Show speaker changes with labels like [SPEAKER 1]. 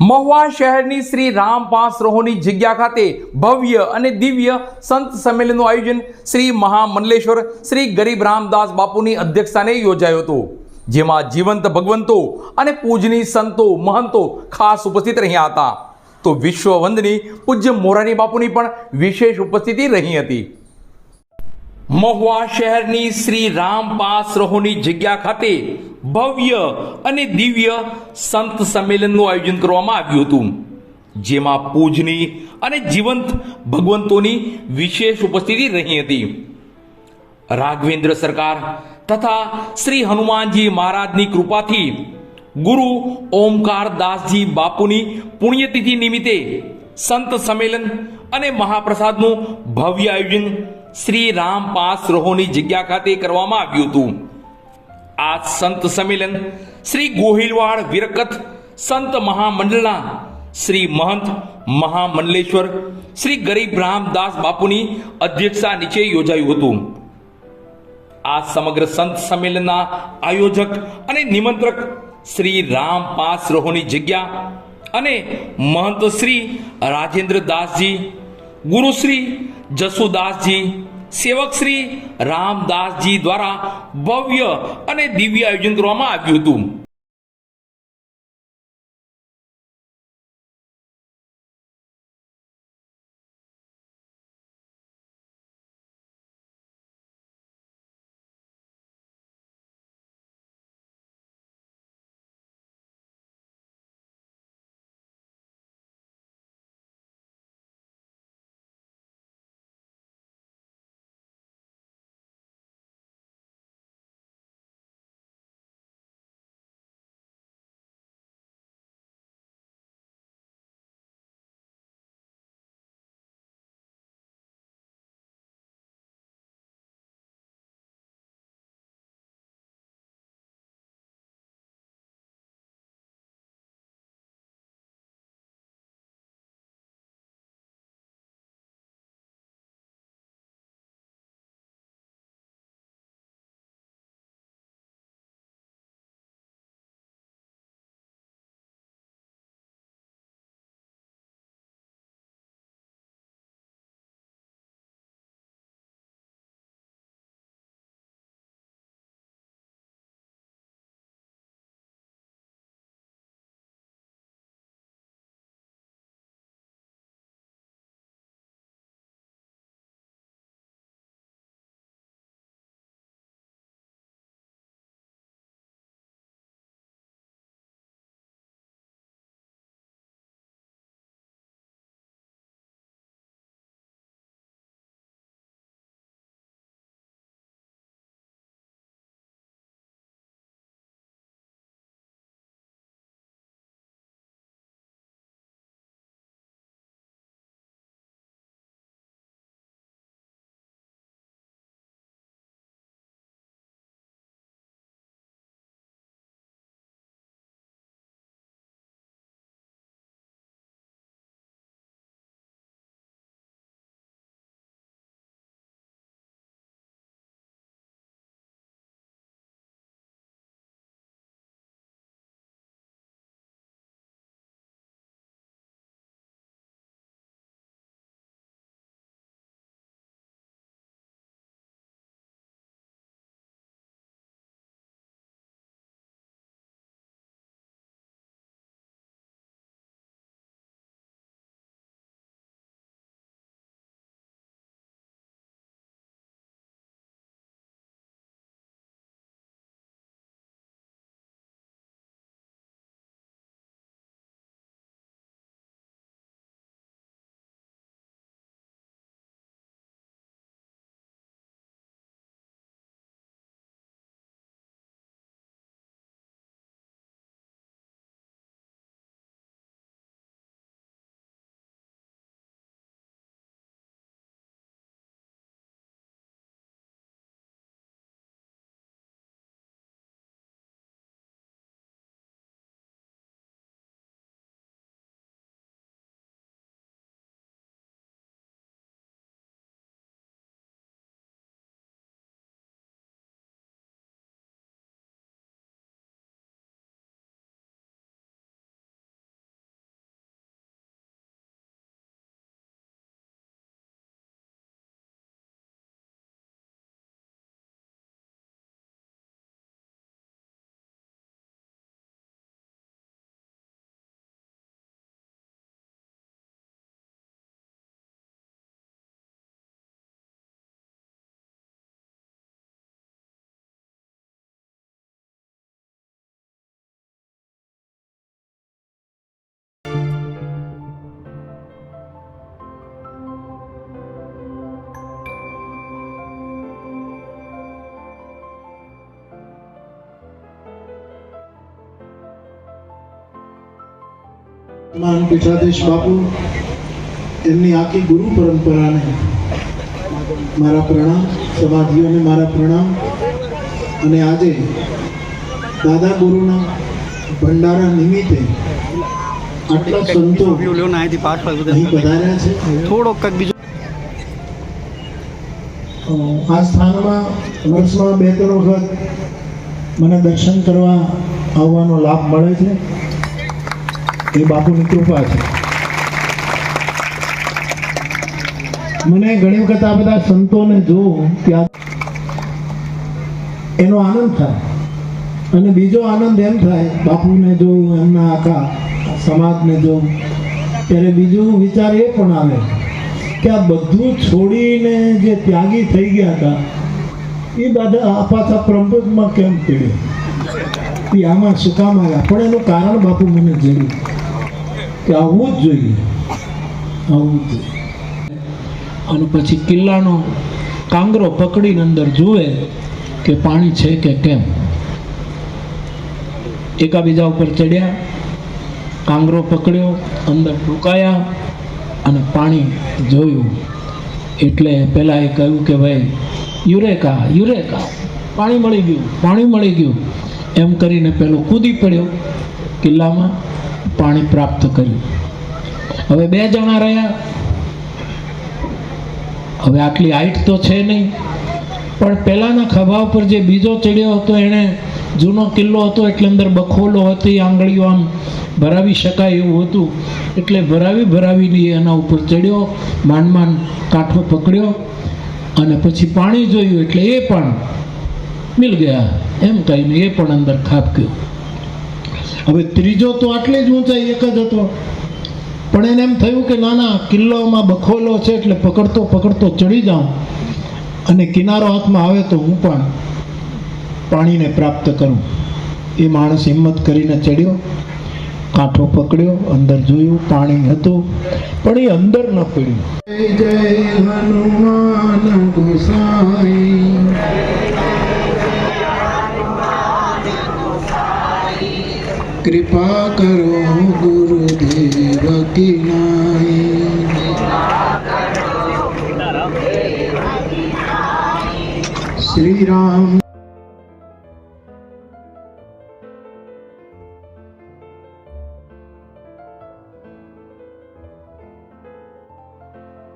[SPEAKER 1] મહુવા શહેરની શ્રી રામ પાસ રોહોની જગ્યા ખાતે ભવ્ય અને દિવ્ય સંત સંમેલનનું આયોજન શ્રી મહામંડલેશ્વર શ્રી ગરીબ રામદાસ બાપુની અધ્યક્ષતાને યોજાયું હતું, જેમાં જીવંત ભગવંતો અને પૂજની સંતો, મહંતો ખાસ ઉપસ્થિત રહ્યા હતા. તો વિશ્વવંદની પૂજ્ય મોરારી બાપુની પણ વિશેષ ઉપસ્થિતિ રહી હતી. મહુવા શહેરની શ્રી રામ પાસ રહોની જગ્યા ખાતે ભવ્ય અને દિવ્ય સંત સંમેલનનું આયોજન કરવામાં આવ્યું હતું. જેમાં પૂજની અને જીવંત ભગવંતોની વિશેષ ઉપસ્થિતિ રહી હતી. રાઘવેન્દ્ર સરકાર તથા શ્રી હનુમાનજી મહારાજની કૃપાથી ગુરુ ઓમકાર દાસજી બાપુની પુણ્યતિથિ નિમિત્તે સંત સંમેલન અને મહાપ્રસાદનું ભવ્ય આયોજન શ્રી રામ પાસ રહોની જગ્યા ખાતે કરવામાં આવ્યું હતું. આ સંત સંમેલન શ્રી ગોહિલવાડ વિરકત સંત મહામંડળના શ્રી મહંત મહામંડલેશ્વર, શ્રી ગરીબ રામદાસ બાપુની અધ્યક્ષતા નીચે યોજાયું હતું. આ સમગ્ર સંત સંમેલનના આયોજક અને નિમંત્રક શ્રી રામ પાસ રહોની જગ્યા અને મહંત શ્રી રાજેન્દ્ર દાસજી ગુરુશ્રી જસુદાસજી સેવક શ્રી રામદાસજી દ્વારા ભવ્ય અને દિવ્ય આયોજન કરવામાં આવ્યું હતું.
[SPEAKER 2] માન પીઠાધીશ બાપુ એમની આખી ગુરુ પરંપરાને મારા પ્રણામ સમાધિઓને મારા પ્રણામ. અને આજે દાદા ગુરુના ભંડારા નિમિત્તે આટલા સંતો અહીં પધાર્યા છે.
[SPEAKER 3] થોડોક બીજો
[SPEAKER 2] આ સ્થાનમાં વર્ષમાં બે ત્રણ વખત મને દર્શન કરવા આવવાનો લાભ મળે છે. એ બાપુની કૃપા છે. મને ઘણી વખત આ બધા સંતોને જોઉં ત્યાં એનો આનંદ થાય. અને બીજો આનંદ એમ થાય, બાપુને જોઉં એમના આખા સમાજને જોઉં ત્યારે બીજું વિચાર એ પણ આવે કે આ બધું છોડીને જે ત્યાગી થઈ ગયા હતા, એ બધા આ પાછા પ્રબોધમાં કેમ પડ્યો? એ આમાં શું આવ્યા? પણ એનું કારણ બાપુ મને જોયું. કે આવવું જ જોઈએ. આવવું જોઈએ. અને પછી કિલ્લાનો કાંગરો પકડીને અંદર જુએ કે પાણી છે કે કેમ. એકાબીજા ઉપર ચડ્યા, કાંગરો પકડ્યો, અંદર ટૂંકાયા અને પાણી જોયું. એટલે પહેલાં એ કહ્યું કે ભાઈ, યુરેકા યુરેકા, પાણી મળી ગયું, પાણી મળી ગયું. એમ કરીને પેલો કૂદી પડ્યો કિલ્લામાં. પાણી પ્રાપ્ત કર્યું. હવે બે જણા રહ્યા. હવે આટલી હાઈટ તો છે નહીં. પણ પહેલાંના ખભા ઉપર જે બીજો ચડ્યો હતો, એણે જૂનો કિલ્લો હતો, એટલે અંદર બખોલો હતી, આંગળીઓ આમ ભરાવી શકાય એવું હતું. એટલે ભરાવી ભરાવીને એના ઉપર ચડ્યો, માંડ માંડ કાંઠો પકડ્યો અને પછી પાણી જોયું એટલે એ પણ મિલ ગયા. એમ કહીને એ પણ અંદર ખાબક્યો. હવે ત્રીજો તો આટલી જ ઊંચાઈ, એક જ હતો. પણ એને એમ થયું કે ના ના કિલ્લોમાં બખોલો છે એટલે પકડતો પકડતો ચડી જાઉં. અને કિનારો હાથમાં આવે તો હું પણ પાણીને પ્રાપ્ત કરું. એ માણસ હિંમત કરીને ચડ્યો, કાંઠો પકડ્યો, અંદર જોયું, પાણી હતું, પણ એ અંદર ન પડ્યું. જય હનુમાન ગોસાઈ. શ્રી રામ